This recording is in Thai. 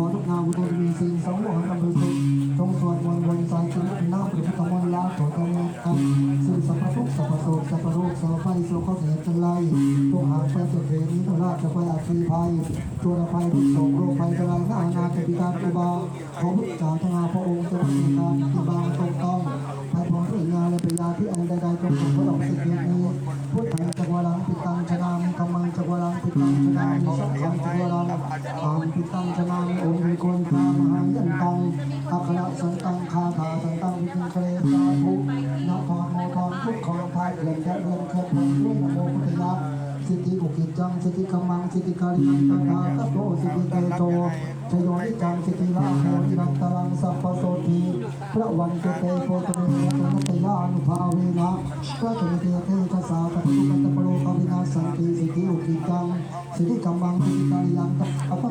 ขอทุกนามบุตรมีสิงสองหัวกำลังสุขจงสวดมนต์บนใจจึงน้ำพระพุทธมนต์ลาโสตเมกันซึ่งสัพพทุกสัพพโสสัพพโรคสัพพไฟโสข้อเสียจันไลตัวหางไปสุดเวนี้ตัวราชไปอาชีภัยตัวระภัยทุกโศกโรคภัยจรายหน้านาจะพิการอุบาขอพุทธเจ้าทั้งอาพระองค์จะมีการที่บางตรงต้องภายพร้อมด้วยงานและปัญญาที่อันใดๆจงสมพระองค์สิ่งนี้พุทธังจักวาลังปิตังชนามิธรรมังจักวาลังปิตังชนามิสัพพังจักวาลังิตังชนามิโอมิโกนคามหายันตังอัคระสันตังคาถาสันตังวิจิตรสาธุนะทอโมทอนทุกขอภัยเรียนแค่เรียนแค่เรียนด้วยนโมพุทธยาสิทธิบุกิจจังสิทธิกำมังสิทธิการินังตถาคตโตสิทธิเตโชชโยนิจังสิทธิลาโหอิรันตรังสัพพโสทีพระวันเจเตโพตเมยะนัตยานุภาเวนะพระเจเตเตกสาตปุปัตตปโลกาวินาสันติสิทธิบุกิจจังสิทธิกำมังสิทธิการินังตถ